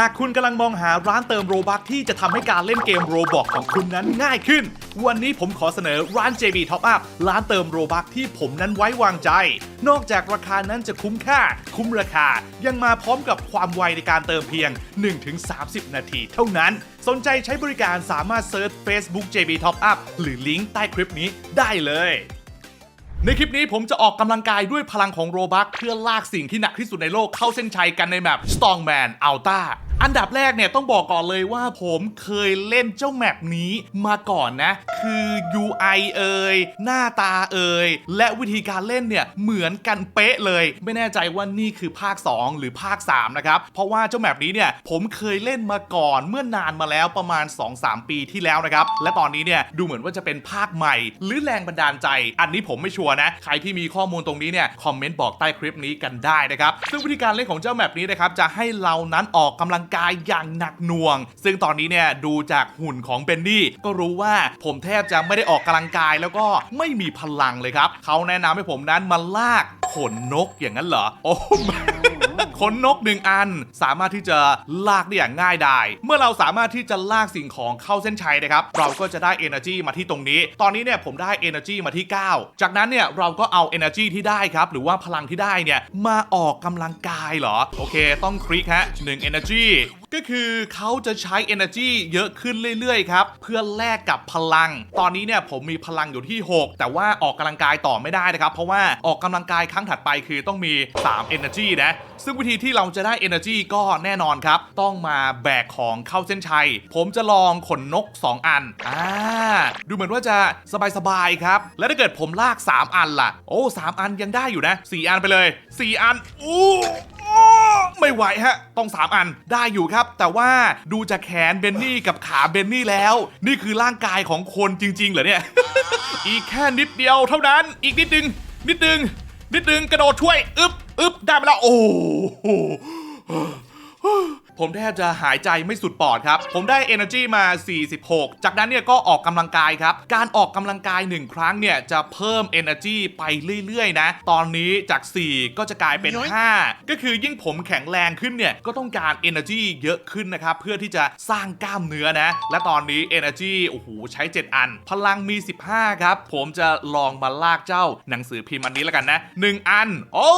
หากคุณกำลังมองหาร้านเติมโรบัคที่จะทำให้การเล่นเกมโรบอกของคุณนั้นง่ายขึ้น วันนี้ผมขอเสนอร้าน JB Top Up ร้านเติมโรบัคที่ผมนั้นไว้วางใจ นอกจากราคานั้นจะคุ้มค่า คุ้มราคา ยังมาพร้อมกับความไวในการเติมเพียง 1-30 นาทีเท่านั้น สนใจใช้บริการสามารถเซิร์ช Facebook JB Top Up หรือลิงก์ใต้คลิปนี้ได้เลยในคลิปนี้ผมจะออกกำลังกายด้วยพลังของโรบัคเพื่อลากสิ่งที่หนักที่สุดในโลกเข้าเส้นชัยกันในแมป Strongman Ultra อันดับแรกเนี่ยต้องบอกก่อนเลยว่าผมเคยเล่นเจ้าแมปนี้มาก่อนนะ คือ UI เอ่ยหน้าตาเอ่ยและวิธีการเล่นเนี่ยเหมือนกันเป๊ะเลย ไม่แน่ใจว่านี่คือภาค 2 หรือภาค 3 นะครับ เพราะว่าเจ้าแมปนี้เนี่ยผมเคยเล่นมาก่อนเมื่อนานมาแล้วประมาณ 2-3 ปีที่แล้วนะครับ และตอนนี้เนี่ยดูเหมือนว่าจะเป็นภาคใหม่ หรือแรงบันดาลใจ อันนี้ผมไม่ชัวร์นะ ใครที่มีข้อมูลตรงนี้เนี่ยคอมเมนต์บอกใต้คลิปนี้กันได้นะครับซึ่งวิธีการเล่นของเจ้าแมปนี้นะครับจะให้เรานั้นออกกำลังกายอย่างหนักหน่วง ซึ่งตอนนี้เนี่ยดูจากหุ่นของเบนนี่ก็รู้ว่าผมแทบจะไม่ได้ออกกำลังกายแล้วก็ไม่มีพลังเลยครับ เขาแนะนำให้ผมนั้นมาลากขนนกอย่างนั้นเหรอ โอ้ ขนนกหนึ่งอัน สามารถที่จะลากได้อย่างง่ายดายเมื่อเราสามารถที่จะลากสิ่งของเข้าเส้นชัยนะครับ เราก็จะได้ Energy มาที่ตรงนี้ ตอนนี้เนี่ยผมได้ Energy มาที่ 9 จากนั้นเนี่ยเราก็เอา Energy ที่ได้ครับ หรือว่าพลังที่ได้เนี่ยมาออกกำลังกายเหรอ โอเค ต้องคลิกฮะ1 Energy ก็คือเขาจะใช้ Energy เยอะขึ้นเรื่อยๆ ครับ เพื่อแลกกับพลัง ตอนนี้เนี่ยผมมีพลังอยู่ที่ 6 แต่ว่าออกกำลังกายต่อไม่ได้นะครับ เพราะว่าออกกำลังกายครั้งถัดไปคือต้องมี 3 Energy นะ ซึ่งวิธีที่เราจะได้ Energy ก็แน่นอนครับ ต้องมาแบกของเข้าเส้นชัย ผมจะลองขนนก 2 อัน อ่า ดูเหมือนว่าจะสบายๆครับ แล้วถ้าเกิดผมลาก 3 อันล่ะ โอ้3อันยังได้อยู่นะ 4 อันไปเลย 4 อัน อู้อ้ไม่ไหวฮะ ต้อง 3 อันได้อยู่ครับ แต่ว่าดูจากแขนเบนนี่กับขาเบนนี่แล้ว นี่คือร่างกายของคนจริงๆเหรอเนี่ย อีกแค่นิดเดียวเท่านั้น อีกนิดนึง นิดนึง นิดนึงกระโดดช่วย อึ๊บอึ๊บได้ไปแล้ว โอ้โห ผมแทบจะหายใจไม่สุดปอดครับ ผมได้ Energy มา 46 จากนั้นเนี่ยก็ออกกำลังกายครับ การออกกำลังกาย 1 ครั้งเนี่ยจะเพิ่ม Energy ไปเรื่อยๆนะ ตอนนี้จาก 4 ก็จะกลายเป็น 5 ก็คือยิ่งผมแข็งแรงขึ้นเนี่ยก็ต้องการ Energy เยอะขึ้นนะครับ เพื่อที่จะสร้างกล้ามเนื้อนะ และตอนนี้ Energy โอ้โหใช้ 7 อัน พลังมี 15 ครับ ผมจะลองมาลากเจ้าหนังสือพิมพ์อันนี้แล้วกันนะ 1 อัน โอ้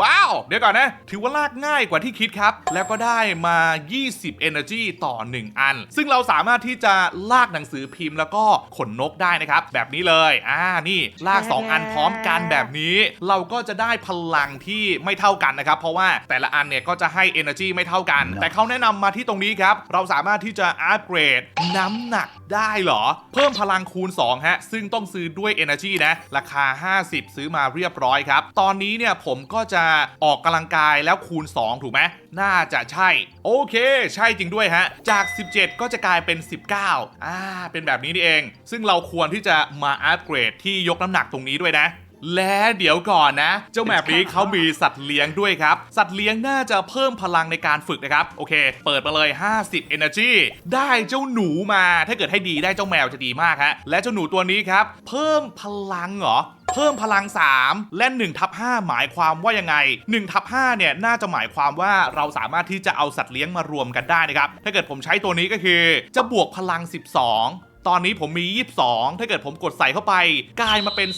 ว้าว เดี๋ยวก่อนนะ ถือว่าลากง่ายกว่าที่คิดครับ แล้วก็ได้มา20 Energy ต่อ 1 อัน ซึ่งเราสามารถที่จะลากหนังสือพิมพ์แล้วก็ขนนกได้นะครับ แบบนี้เลยอ่านี่ลาก 2 อันพร้อมกันแบบนี้ เราก็จะได้พลังที่ไม่เท่ากันนะครับ เพราะว่าแต่ละอันเนี่ยก็จะให้ Energy ไม่เท่ากัน แต่เขาแนะนำมาที่ตรงนี้ครับ เราสามารถที่จะอัปเกรดน้ำหนักได้เหรอ เพิ่มพลังคูณ 2 ฮะ ซึ่งต้องซื้อด้วย Energy นะ ราคา 50 ซื้อมาเรียบร้อยครับ ตอนนี้เนี่ยผมก็จะออกกำลังกายแล้วคูณ 2 ถูกไหมน่าจะใช่ โอเค ใช่จริงด้วยฮะ จาก 17 ก็จะกลายเป็น 19อ่าเป็นแบบนี้นี่เอง ซึ่งเราควรที่จะมาอัปเกรดที่ยกน้ำหนักตรงนี้ด้วยนะ และเดี๋ยวก่อนนะ เจ้าแมปนี้เขามีสัตว์เลี้ยงด้วยครับ สัตว์เลี้ยงน่าจะเพิ่มพลังในการฝึกนะครับ โอเค เปิดมาเลย 50 Energy ได้เจ้าหนูมา ถ้าเกิดให้ดีได้เจ้าแมวจะดีมากฮะ และเจ้าหนูตัวนี้ครับ เพิ่มพลังเหรอเพิ่มพลัง 3 และ1ทับ5หมายความว่ายังไง1ทับ5เนี่ยน่าจะหมายความว่าเราสามารถที่จะเอาสัตว์เลี้ยงมารวมกันได้นะครับ ถ้าเกิดผมใช้ตัวนี้ก็คือ จะบวกพลัง 12 ตอนนี้ผมมี 22 ถ้าเกิดผมกดใส่เข้าไป กลายมาเป็น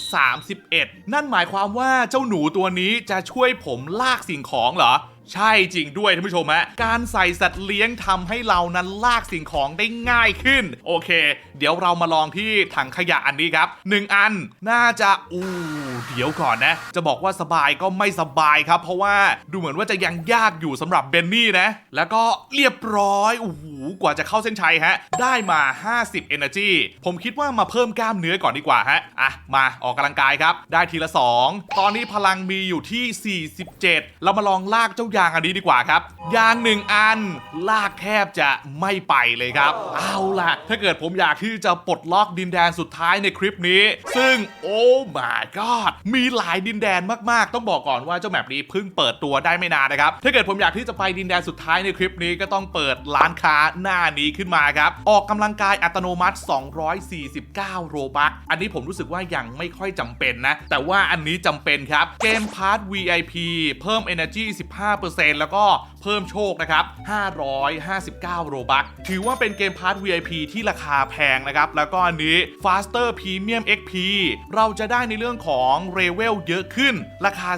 31 นั่นหมายความว่าเจ้าหนูตัวนี้จะช่วยผมลากสิ่งของเหรอ ใช่จริงด้วยท่านผู้ชมฮะการใส่สัตว์เลี้ยงทำให้เรานั้นลากสิ่งของได้ง่ายขึ้น โอเค เดี๋ยวเรามาลองที่ถังขยะอันนี้ครับ 1 อันน่าจะอู้เดี๋ยวก่อนนะ จะบอกว่าสบายก็ไม่สบายครับ เพราะว่าดูเหมือนว่าจะยังยากอยู่สำหรับเบนนี่นะ แล้วก็เรียบร้อยโอ้โหกว่าจะเข้าเส้นชัยฮะ ได้มา 50 Energy ผมคิดว่ามาเพิ่มกล้ามเนื้อก่อนดีกว่าฮะอะมาออกกำลังกายครับ ได้ทีละ 2 ตอนนี้พลังมีอยู่ที่ 47 เรามาลองลากเจ้ายางอันนี้ดีกว่าครับ ยางหนึ่งอันลากแทบจะไม่ไปเลยครับ เอาล่ะ ถ้าเกิดผมอยากที่จะปลดล็อกดินแดนสุดท้ายในคลิปนี้ ซึ่งโอ้ my god มีหลายดินแดนมากๆ ต้องบอกก่อนว่าเจ้าแมปนี้เพิ่งเปิดตัวได้ไม่นานนะครับ ถ้าเกิดผมอยากที่จะไปดินแดนสุดท้ายในคลิปนี้ก็ต้องเปิดร้านค้าหน้านี้ขึ้นมาครับออกกำลังกายอัตโนมัติ 249 โรบัคอันนี้ผมรู้สึกว่ายังไม่ค่อยจำเป็นนะ แต่ว่าอันนี้จำเป็นครับเกมพาร์ท VIP เพิ่ม Energy 15% 15%แล้วก็เพิ่มโชคนะครับ 559 โรบัคถือว่าเป็นเกมพาร์ท VIP ที่ราคาแพงนะครับ แล้วก็อันนี้ Faster Premium XP เราจะได้ในเรื่องของเรเวลเยอะขึ้น ราคา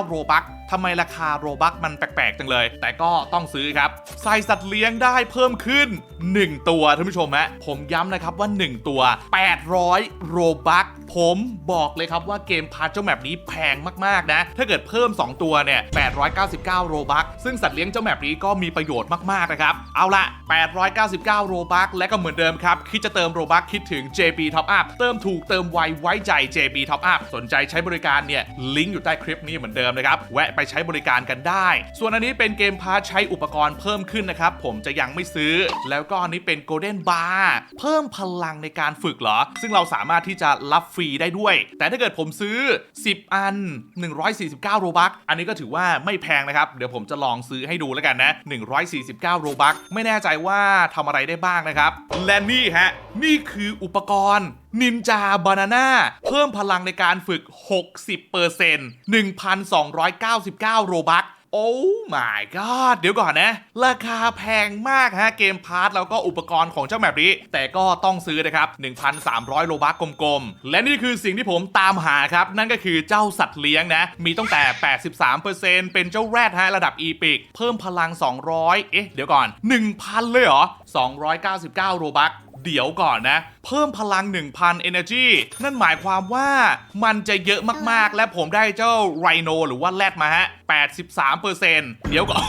419 โรบัค ทำไมราคาโรบัคมันแปลกๆจังเลย แต่ก็ต้องซื้อครับใส่สัตว์เลี้ยงได้เพิ่มขึ้น 1 ตัวท่านผู้ชมฮะผมย้ำนะครับว่า 1 ตัว 800 โรบัคผมบอกเลยครับว่าเกมพาร์ทเจ้าแมปนี้แพงมากๆนะ ถ้าเกิดเพิ่ม 2 ตัวเนี่ย899 โรบัคซึ่งสัตว์เลี้ยงเจ้าแมปนี้ก็มีประโยชน์มากๆนะครับ เอาละ 899 โรบัคและก็เหมือนเดิมครับ คิดจะเติมโรบัคคิดถึง JB Top Up เติมถูกเติมไวไว้ใจ JB Top Up สนใจใช้บริการเนี่ย ลิงก์อยู่ใต้คลิปนี้เหมือนเดิมนะครับ แวะไปใช้บริการกันได้ ส่วนอันนี้เป็นเกมพาร์ทใช้อุปกรณ์เพิ่มขึ้นนะครับ ผมจะยังไม่ซื้อ แล้วก็อันนี้เป็น Golden Bar เพิ่มพลังในการฝึกเหรอ ซึ่งเราสามารถที่จะรับฟรีได้ด้วย แต่ถ้าเกิดผมซื้อ 10 อัน 149 โรบัคอันนี้ก็ถือว่าไม่แพงนะครับเดี๋ยวผมจะลองซื้อให้ดูแล้วกันนะ149 โรบัคไม่แน่ใจว่าทำอะไรได้บ้างนะครับ และนี่ฮะ นี่คืออุปกรณ์นินจาบานาน่าเพิ่มพลังในการฝึก 60% 1,299 โรบัค โอ้ my god เดี๋ยวก่อนนะ ราคาแพงมากฮะ เกมพาร์ทแล้วก็อุปกรณ์ของเจ้าแมปนี้ แต่ก็ต้องซื้อนะครับ 1,300 โลบัคกลมๆ และนี่คือสิ่งที่ผมตามหาครับ นั่นก็คือเจ้าสัตว์เลี้ยงนะ มีตั้งแต่ 83%เป็นเจ้าแรดฮะ ระดับอีพิก เพิ่มพลัง 200 เอ๊ะ เดี๋ยวก่อน 1,000 เลยเหรอ 299 โลบัค เดี๋ยวก่อนนะ เพิ่มพลัง 1,000 Energy นั่นหมายความว่ามันจะเยอะมากๆ และผมได้เจ้าไรโนหรือว่าแรดมาฮะ 83%เดี๋ยวก่อน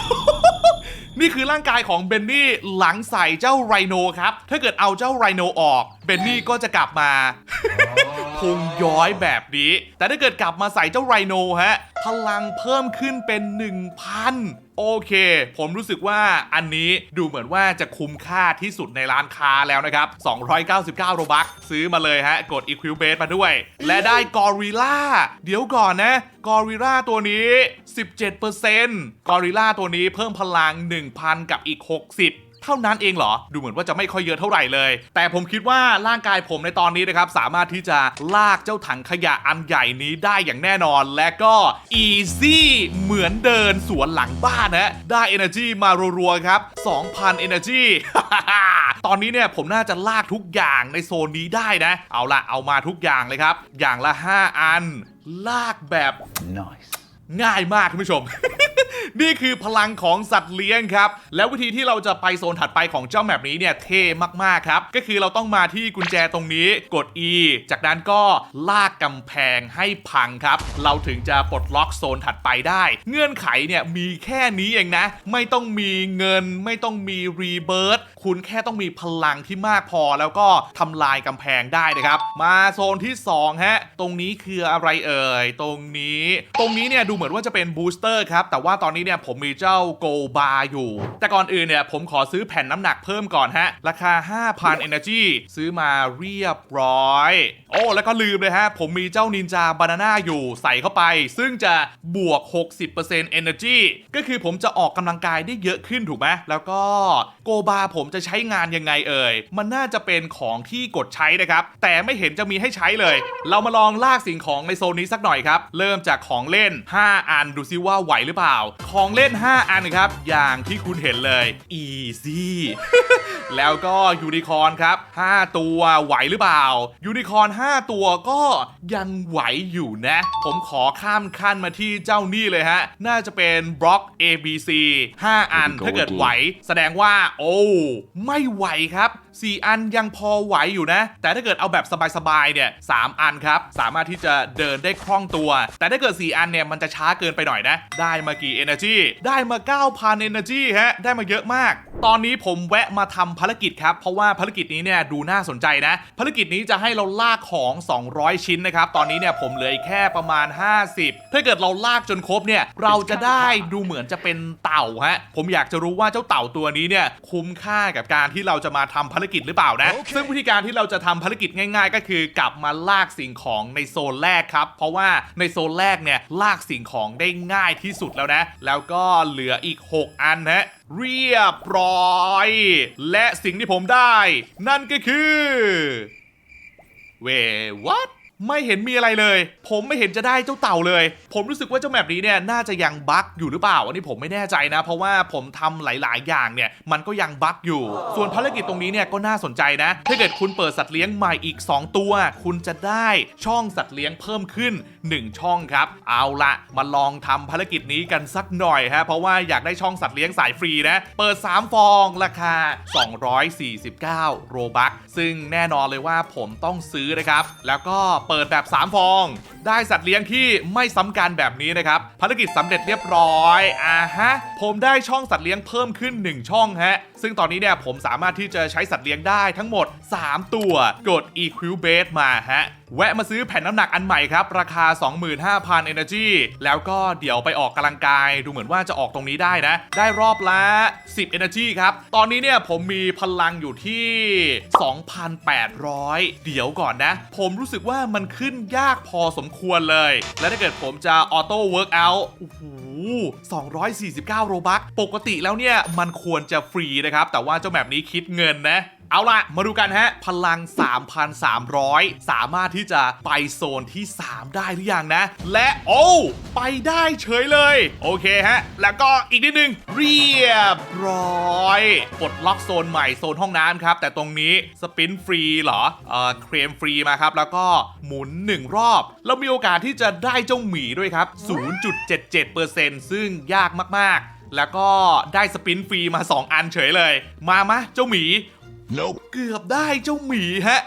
นี่คือร่างกายของเบนนี่หลังใส่เจ้าไรโนครับ ถ้าเกิดเอาเจ้าไรโนออก เบนนี่ก็จะกลับมา พงย้อยแบบนี้ แต่ถ้าเกิดกลับมาใส่เจ้าไรโนฮะ พลังเพิ่มขึ้นเป็น 1,000โอเค ผมรู้สึกว่าอันนี้ดูเหมือนว่าจะคุ้มค่าที่สุดในร้านค้าแล้วนะครับ 299 โรบัคซื้อมาเลยฮะ กด Equibase มาด้วย และได้กอริล่า เดี๋ยวก่อนนะ กอริล่าตัวนี้ 17%กอริล่าตัวนี้เพิ่มพลัง 1,000 กับอีก 60 เท่านั้นเองเหรอ ดูเหมือนว่าจะไม่ค่อยเยอะเท่าไหร่เลย แต่ผมคิดว่าร่างกายผมในตอนนี้นะครับ สามารถที่จะลากเจ้าถังขยะอันใหญ่นี้ได้อย่างแน่นอน และก็ easy เหมือนเดินสวนหลังบ้านนะได้ energy มารัวๆครับ 2,000 energy ตอนนี้เนี่ยผมน่าจะลากทุกอย่างในโซนนี้ได้นะ เอาละเอามาทุกอย่างเลยครับ อย่างละ 5 อัน ลากแบบ Nice. ง่ายมากคุณผู้ชม นี่คือพลังของสัตว์เลี้ยงครับ แล้ววิธีที่เราจะไปโซนถัดไปของเจ้าแมปนี้เนี่ยเท่มากๆครับ ก็คือเราต้องมาที่กุญแจตรงนี้กด E จากนั้นก็ลากกำแพงให้พังครับ เราถึงจะปลดล็อกโซนถัดไปได้ เงื่อนไขเนี่ยมีแค่นี้เองนะ ไม่ต้องมีเงิน ไม่ต้องมีรีเบิร์ตคุณแค่ต้องมีพลังที่มากพอแล้วก็ทำลายกำแพงได้นะครับ มาโซนที่2ฮะตรงนี้คืออะไรเอ่ยตรงนี้ ตรงนี้เนี่ยดูเหมือนว่าจะเป็นบูสเตอร์ครับ แต่ว่าตอนนี้เนี่ยผมมีเจ้าโกบาอยู่ แต่ก่อนอื่นเนี่ยผมขอซื้อแผ่นน้ำหนักเพิ่มก่อนฮะ ราคา 5,000 Energy ซื้อมาเรียบร้อย โอ้ แล้วก็ลืมเลยฮะ ผมมีเจ้านินจาบานาน่าอยู่ใส่เข้าไป ซึ่งจะบวก 60% Energy ก็คือผมจะออกกำลังกายได้เยอะขึ้นถูกไหมแล้วก็โกบาผมจะใช้งานยังไงเอ่ย มันน่าจะเป็นของที่กดใช้นะครับ แต่ไม่เห็นจะมีให้ใช้เลย เรามาลองลากสิ่งของในโซนนี้สักหน่อยครับ เริ่มจากของเล่น 5อันดูซิว่าไหวหรือเปล่า ของเล่น 5 อันครับ อย่างที่คุณเห็นเลย easy แล้วก็ยูนิคอร์นครับ 5 ตัวไหวหรือเปล่า ยูนิคอร์น5 ตัวก็ยังไหวอยู่นะ ผมขอข้ามขั้นมาที่เจ้านี่เลยฮะ น่าจะเป็นบล็อก ABC 5 อันถ้าเกิดไหว แสดงว่า โอ้ ไม่ไหวครับ 4 อันยังพอไหวอยู่นะ แต่ถ้าเกิดเอาแบบสบายๆเนี่ย3อันครับ สามารถที่จะเดินได้คล่องตัว แต่ถ้าเกิด 4 อันเนี่ยมันจะช้าเกินไปหน่อยนะ ได้มากี่ Energy ได้มา 9,000 Energy ฮะ ได้มาเยอะมาก ตอนนี้ผมแวะมาทำภารกิจครับ เพราะว่าภารกิจนี้เนี่ยดูน่าสนใจนะ ภารกิจนี้จะให้เราลากของ 200 ชิ้นนะครับ ตอนนี้เนี่ยผมเหลืออีกแค่ประมาณ 50 ถ้าเกิดเราลากจนครบเนี่ยเราจะได้ดูเหมือนจะเป็นเต่าฮะ ผมอยากจะรู้ว่าเจ้าเต่าตัวนี้เนี่ยคุ้มค่ากับการที่เราจะมาทำภารกิจหรือเปล่านะซึ่งวิธีการที่เราจะทำภารกิจง่าย ๆ ก็คือกลับมาลากสิ่งของในโซนแรกครับ เพราะว่าในโซนแรกเนี่ยลากสิ่งของได้ง่ายที่สุดแล้วนะ แล้วก็เหลืออีก 6 อันฮะเรียบร้อย และสิ่งที่ผมได้ นั่นก็คือเววัด ไม่เห็นมีอะไรเลย ผมไม่เห็นจะได้เจ้าเต่าเลย ผมรู้สึกว่าเจ้าแมปนี้เนี่ยน่าจะยังบั๊กอยู่หรือเปล่า อันนี้ผมไม่แน่ใจนะ เพราะว่าผมทำหลาย ๆ อย่างเนี่ยมันก็ยังบั๊กอยู่ ส่วนภารกิจตรงนี้เนี่ยก็น่าสนใจนะ ถ้าเกิดคุณเปิดสัตว์เลี้ยงใหม่อีก 2 ตัว คุณจะได้ช่องสัตว์เลี้ยงเพิ่มขึ้น1 ช่องครับ เอาละมาลองทำภารกิจนี้กันสักหน่อยฮะเพราะว่าอยากได้ช่องสัตว์เลี้ยงสายฟรีนะ เปิด 3 ฟองราคา 249 โรบัคซึ่งแน่นอนเลยว่าผมต้องซื้อนะครับ แล้วก็เปิดแบบ 3 ฟอง ได้สัตว์เลี้ยงที่ไม่ซ้ำกันแบบนี้นะครับ ภารกิจสำเร็จเรียบร้อยอ่าฮะผมได้ช่องสัตว์เลี้ยงเพิ่มขึ้น 1 ช่องฮะซึ่งตอนนี้เนี่ยผมสามารถที่จะใช้สัตว์เลี้ยงได้ทั้งหมด 3 ตัวกด Equibase มาฮะแวะมาซื้อแผ่นน้ำหนักอันใหม่ครับ ราคา 25,000 Energy แล้วก็เดี๋ยวไปออกกำลังกาย ดูเหมือนว่าจะออกตรงนี้ได้นะ ได้รอบละ 10 Energy ครับ ตอนนี้เนี่ยผมมีพลังอยู่ที่ 2,800 เดี๋ยวก่อนนะ ผมรู้สึกว่ามันขึ้นยากพอสมควรเลย และถ้าเกิดผมจะออโต้เวิร์กอัลโอ้โห249 โรบักปกติแล้วเนี่ย มันควรจะฟรีนะครับ แต่ว่าเจ้าแบบนี้คิดเงินนะ เอาล่ะ มาดูกันฮะ พลัง 3,300 สามารถที่จะไปโซนที่ 3 ได้หรือยังนะ และโอ้ ไปได้เฉยเลย โอเคฮะ แล้วก็อีกนิดนึง เรียบร้อยปลดล็อกโซนใหม่โซนห้องน้ำครับ แต่ตรงนี้สปินฟรีเหรอเอ่อเครมฟรีมาครับ แล้วก็หมุน 1 รอบ แล้วมีโอกาสที่จะได้เจ้าหมีด้วยครับ 0.77%ซึ่งยากมากๆ แล้วก็ได้สปินฟรีมา 2 อันเฉยเลย มามะเจ้าหมี Nope. เกือบได้เจ้าหมีฮะ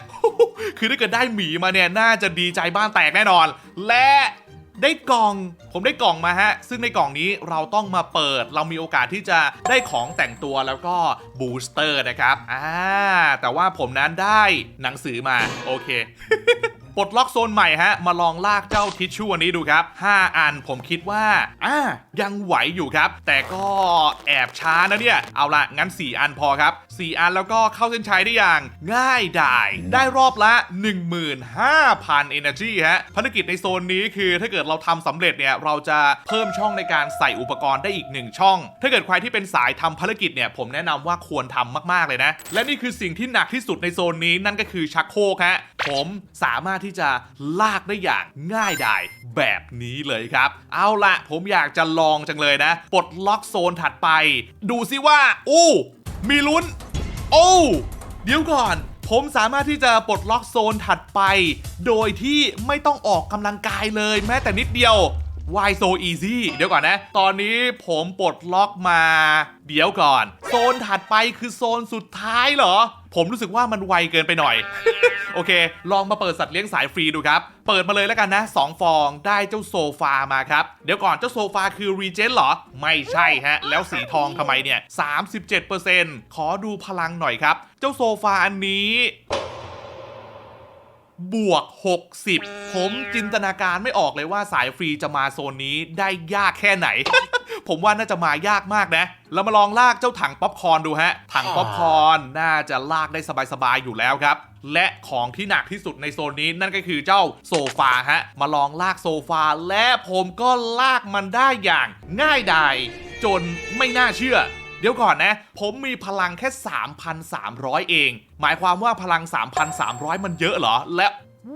คือถ้าเกิดได้หมีมาเนี่ย น่าจะดีใจบ้านแตกแน่นอน และได้กล่องผมได้กล่องมาฮะ ซึ่งในกล่องนี้เราต้องมาเปิด เรามีโอกาสที่จะได้ของแต่งตัวแล้วก็บูสเตอร์นะครับอ่าแต่ว่าผมนั้นได้หนังสือมา โอเค ปลดล็อกโซนใหม่ฮะ มาลองลากเจ้าทิชชู่อันนี้ดูครับ 5 อันผมคิดว่าอ่ายังไหวอยู่ครับ แต่ก็แอบช้านะเนี่ย เอาละงั้น 4 อันพอครับ 4 อันแล้วก็เข้าเส้นชัยได้อย่าง ง่ายดาย ได้รอบละ 15,000 Energy ฮะภารกิจในโซนนี้คือถ้าเกิดเราทำสำเร็จเนี่ยเราจะเพิ่มช่องในการใส่อุปกรณ์ได้อีก 1 ช่อง ถ้าเกิดใครที่เป็นสายทำภารกิจเนี่ยผมแนะนำว่าควรทำมากๆเลยนะ และนี่คือสิ่งที่หนักที่สุดในโซนนี้นั่นก็คือชักโครกฮะ ผมสามารถที่จะลากได้อย่างง่ายดายแบบนี้เลยครับ เอาละผมอยากจะลองจังเลยนะ ปลดล็อกโซนถัดไป ดูซิว่า อู้มีลุ้น โอ้เดี๋ยวก่อน ผมสามารถที่จะปลดล็อกโซนถัดไป โดยที่ไม่ต้องออกกำลังกายเลยแม้แต่นิดเดียว Why so easy เดี๋ยวก่อนนะ ตอนนี้ผมปลดล็อกมา เดี๋ยวก่อน โซนถัดไปคือโซนสุดท้ายเหรอ ผมรู้สึกว่ามันไวเกินไปหน่อย โอเค ลองมาเปิดสัตว์เลี้ยงสายฟรีดูครับ เปิดมาเลยแล้วกันนะ 2 ฟองได้เจ้าโซฟามาครับ เดี๋ยวก่อนเจ้าโซฟาคือรีเจนเหรอ ไม่ใช่ฮะ แล้วสีทองทำไมเนี่ย 37%ขอดูพลังหน่อยครับ เจ้าโซฟาอันนี้ บวก 60 ผมจินตนาการไม่ออกเลยว่าสายฟรีจะมาโซนนี้ได้ยากแค่ไหน ผมว่าน่าจะมายากมากนะ เรามาลองลากเจ้าถังป๊อปคอร์นดูฮะ ถังป๊อปคอร์นน่าจะลากได้สบายๆอยู่แล้วครับ และของที่หนักที่สุดในโซนนี้นั่นก็คือเจ้าโซฟาฮะ มาลองลากโซฟาและผมก็ลากมันได้อย่างง่ายดายจนไม่น่าเชื่อ ดี๋ยวก่อนนะ ผมมีพลังแค่ 3,300 เอง หมายความว่าพลัง 3,300 มันเยอะเหรอ และ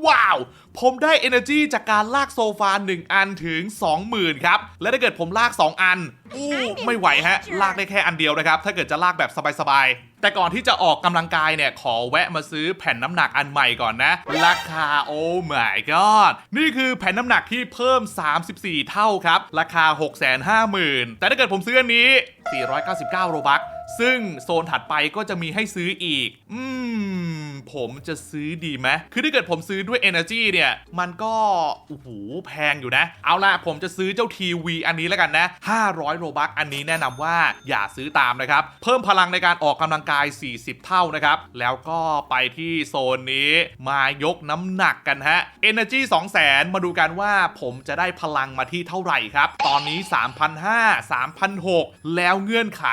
ว้าวผมได้ Energy จากการลากโซฟา1 อันถึง 20,000 ครับ และถ้าเกิดผมลาก 2 อันอู้ไม่ไหวฮะ ลากได้แค่อันเดียวนะครับ ถ้าเกิดจะลากแบบสบายๆ แต่ก่อนที่จะออกกำลังกายเนี่ย ขอแวะมาซื้อแผ่นน้ำหนักอันใหม่ก่อนนะ ราคาโอ้ my god นี่คือแผ่นน้ำหนักที่เพิ่ม 34 เท่าครับ ราคา 650,000 แต่ถ้าเกิดผมซื้ออันนี้ 499 โรบัคซึ่งโซนถัดไปก็จะมีให้ซื้ออีก อืม ผมจะซื้อดีไหมคือถ้าเกิดผมซื้อด้วย Energy เนี่ยมันก็โอ้โหแพงอยู่นะ เอาล่ะผมจะซื้อเจ้าทีวีอันนี้แล้วกันนะ 500 โรบัคอันนี้แนะนำว่าอย่าซื้อตามนะครับ เพิ่มพลังในการออกกำลังกาย 40 เท่านะครับ แล้วก็ไปที่โซนนี้มายกน้ำหนักกันฮะ Energy 200,000 มาดูกันว่าผมจะได้พลังมาที่เท่าไหร่ครับ ตอนนี้ 3,500 3,600 แล้วเงื่อนไข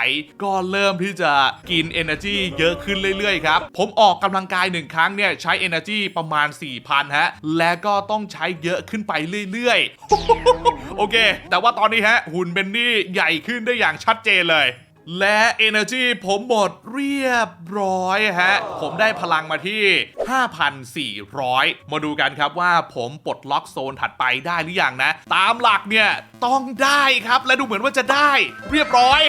ก็เริ่มที่จะกิน Energy เยอะขึ้นเรื่อยๆครับ ผมออกกำลังกายหนึ่งครั้งเนี่ยใช้ Energy ประมาณ 4,000 ฮะและก็ต้องใช้เยอะขึ้นไปเรื่อยๆ โอเค แต่ว่าตอนนี้ฮะหุ่นเบนนี่ใหญ่ขึ้นได้อย่างชัดเจนเลย และ Energy ผมหมดเรียบร้อยฮะ ผมได้พลังมาที่ 5,400 มาดูกันครับว่าผมปลดล็อกโซนถัดไปได้หรือยังนะ ตามหลักเนี่ยต้องได้ครับ และดูเหมือนว่าจะได้เรียบร้อย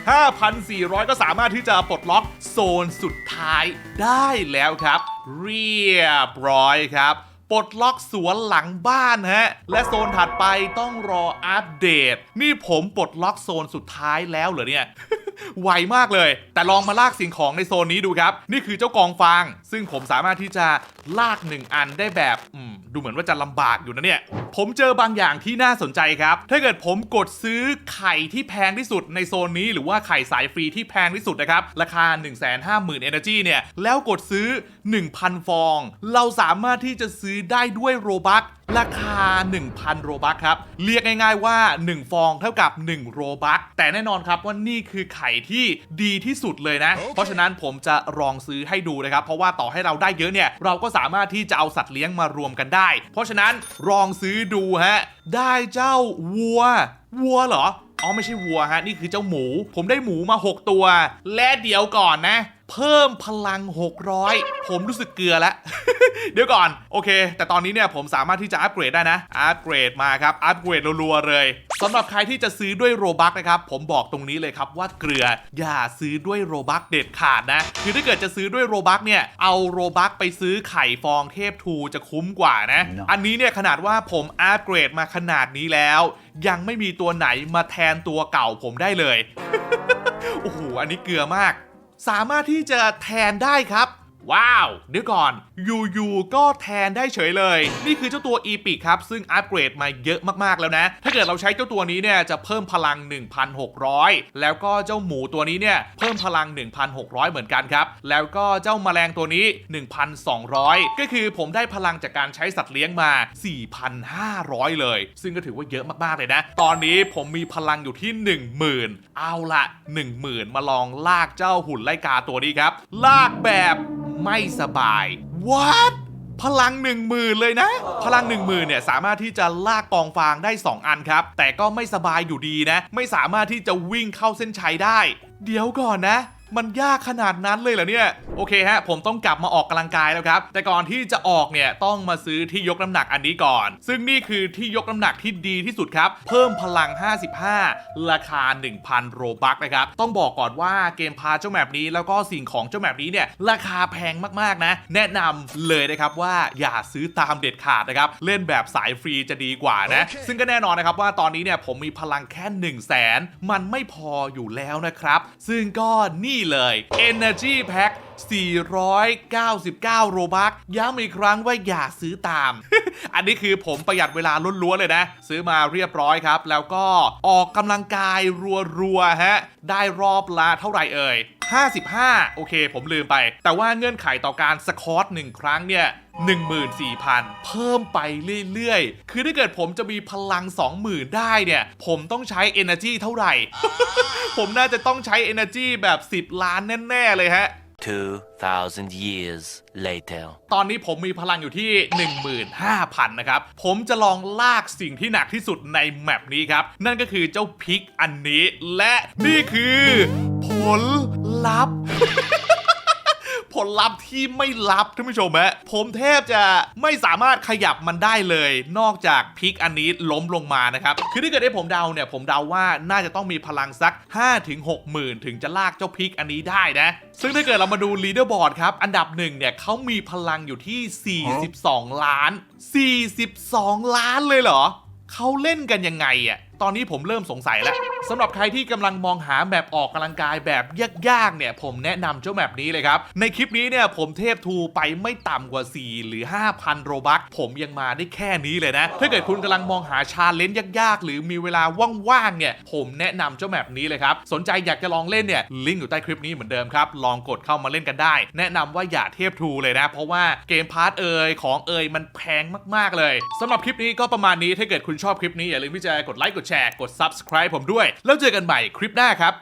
5,400 ก็สามารถที่จะปลดล็อกโซนสุดท้ายได้แล้วครับ เรียบร้อยครับ ปลดล็อกสวนหลังบ้านฮะ และโซนถัดไปต้องรออัปเดต นี่ผมปลดล็อกโซนสุดท้ายแล้วเหรอเนี่ยไวมากเลย แต่ลองมาลากสิ่งของในโซนนี้ดูครับ นี่คือเจ้ากองฟาง ซึ่งผมสามารถที่จะลากหนึ่งอันได้แบบดูเหมือนว่าจะลำบากอยู่นะเนี่ย ผมเจอบางอย่างที่น่าสนใจครับ ถ้าเกิดผมกดซื้อไข่ที่แพงที่สุดในโซนนี้ หรือว่าไข่สายฟรีที่แพงที่สุดนะครับ ราคา 1 5 0 0 0 0 Energy เนี่ย แล้วกดซื้อ 1,000 ฟอง เราสามารถที่จะซื้อได้ด้วยโรบัคราคา 1,000 โรบัคครับ เรียกง่ายๆว่า 1 ฟองเท่ากับ 1 โรบัคแต่แน่นอนครับว่านี่คือไข่ที่ดีที่สุดเลยนะเพราะฉะนั้นผมจะลองซื้อให้ดูนะครับ เพราะว่าต่อให้เราได้เยอะเนี่ย เราก็สามารถที่จะเอาสัตว์เลี้ยงมารวมกันได้ เพราะฉะนั้นลองซื้อดูฮะ ได้เจ้าวัว วัวเหรอ อ๋อไม่ใช่วัวฮะ นี่คือเจ้าหมู ผมได้หมูมา 6 ตัว และเดี๋ยวก่อนนะ เพิ่มพลัง 600 ผมรู้สึกเกลือแล้ว เดี๋ยวก่อน โอเค แต่ตอนนี้เนี่ยผมสามารถที่จะอัปเกรดได้นะ อัปเกรดมาครับ อัปเกรดรัวๆเลยสำหรับใครที่จะซื้อด้วยโรบักนะครับ ผมบอกตรงนี้เลยครับว่าเกลืออย่าซื้อด้วยโรบักเด็ดขาดนะ คือถ้าเกิดจะซื้อด้วยโรบักเนี่ย เอาโรบักไปซื้อไข่ฟองเทพทูจะคุ้มกว่านะ อันนี้เนี่ยขนาดว่าผมอัปเกรดมาขนาดนี้แล้ว ยังไม่มีตัวไหนมาแทนตัวเก่าผมได้เลย โอ้โห อันนี้เกลือมาก สามารถที่จะแทนได้ครับ ว้าวเดี๋ยวก่อนยู่ๆก็แทนได้เฉยเลย นี่คือเจ้าตัวอีพิกครับ ซึ่งอัปเกรดมาเยอะมากๆแล้วนะ ถ้าเกิดเราใช้เจ้าตัวนี้เนี่ยจะเพิ่มพลัง 1,600 แล้วก็เจ้าหมูตัวนี้เนี่ยเพิ่มพลัง 1,600 เหมือนกันครับ แล้วก็เจ้าแมลงตัวนี้ 1,200 ก็คือผมได้พลังจากการใช้สัตว์เลี้ยงมา 4,500 เลย ซึ่งก็ถือว่าเยอะมากๆเลยนะ ตอนนี้ผมมีพลังอยู่ที่ 10,000 เอาละ10,000 มาลองลากเจ้าหุ่นไล่กาตัวนี้ครับ ลากแบบ ไม่สบาย what พลัง1 0,000เลยนะ พลัง1 0,000เนี่ยสามารถที่จะลากกองฟางได้ 2 อันครับ แต่ก็ไม่สบายอยู่ดีนะ ไม่สามารถที่จะวิ่งเข้าเส้นชัยได้ เดี๋ยวก่อนนะ มันยากขนาดนั้นเลยเหรอเนี่ย โอเคฮะ ผมต้องกลับมาออกกำลังกายแล้วครับ แต่ก่อนที่จะออกเนี่ยต้องมาซื้อที่ยกน้ำหนักอันนี้ก่อน ซึ่งนี่คือที่ยกน้ำหนักที่ดีที่สุดครับ เพิ่มพลัง 55 ราคา 1,000 โรบัคนะครับ ต้องบอกก่อนว่าเกมพาเจ้าแมปนี้แล้วก็สิ่งของเจ้าแมปนี้เนี่ยราคาแพงมากๆนะ แนะนำเลยนะครับว่าอย่าซื้อตามเด็ดขาดนะครับ เล่นแบบสายฟรีจะดีกว่านะซึ่งก็แน่นอนนะครับว่าตอนนี้เนี่ยผมมีพลังแค่ 1 0 0 0 0แสนมันไม่พออยู่แล้วนะครับ ซึ่งก็นี่เลย Energy Pack 499 โรบัคย้ำอีกครั้งว่าอย่าซื้อตาม อันนี้คือผมประหยัดเวลาล้วนๆเลยนะ ซื้อมาเรียบร้อยครับ แล้วก็ออกกำลังกายรัวๆฮะ ได้รอบละเท่าไหร่เอ่ย 55 โอเค ผมลืมไป แต่ว่าเงื่อนไขต่อการสคอตหนึ่งครั้งเนี่ย14,000 เพิ่มไปเรื่อยๆ คือถ้าเกิดผมจะมีพลัง 20,000 ได้เนี่ย ผมต้องใช้ Energy เท่าไหร่ ผมน่าจะต้องใช้ Energy แบบ 10 ล้านแน่ ๆ เลยฮะ 2,000 years later. ตอนนี้ผมมีพลังอยู่ที่ 15,000 นะครับ ผมจะลองลากสิ่งที่หนักที่สุดในแมปนี้ครับ นั่นก็คือเจ้าพิกอันนี้ และนี่คือ ผลลัพธ์ ผลลัพธ์ที่ไม่ลับท่านผู้ชมฮะผมแทบจะไม่สามารถขยับมันได้เลย นอกจากพิกอันนี้ล้มลงมานะครับคือถ้าเกิดให้ผมเดาเนี่ยผมเดาว่าน่าจะต้องมีพลังสัก 5 ถึง6หมื่นถึงจะลากเจ้าพิกอันนี้ได้นะ ซึ่งถ้าเกิดเรามาดูลีดเดอร์บอร์ดครับ อันดับหนึ่งเนี่ยเขามีพลังอยู่ที่ 42 ล้าน 42 ล้านเลยเหรอเขาเล่นกันยังไงอะ ตอนนี้ผมเริ่มสงสัยแล้วสำหรับใครที่กำลังมองหาแบบออกกำลังกายแบบยากๆเนี่ย ผมแนะนำเจ้าแบบนี้เลยครับ ในคลิปนี้เนี่ยผมเทพทูไปไม่ต่ำกว่า 4 หรือ 5,000 โรบัคผมยังมาได้แค่นี้เลยนะ ถ้าเกิดคุณกำลังมองหาชาเลนจ์ยากๆ หรือมีเวลาว่างๆเนี่ย ผมแนะนำเจ้าแบบนี้เลยครับ สนใจอยากจะลองเล่นเนี่ยลิงก์อยู่ใต้คลิปนี้เหมือนเดิมครับลองกดเข้ามาเล่นกันได้ แนะนำว่าอย่าเทพทูเลยนะ เพราะว่าเกมพาร์ทเอ่ยของเอ่ยมันแพงมากๆเลยสำหรับคลิปนี้ก็ประมาณนี้ถ้าเกิดคุณชอบคลิปนี้อย่าลืมที่จะกดไลค์กดแชร์ กด subscribe ผมด้วย แล้วเจอกันใหม่คลิปหน้าครับ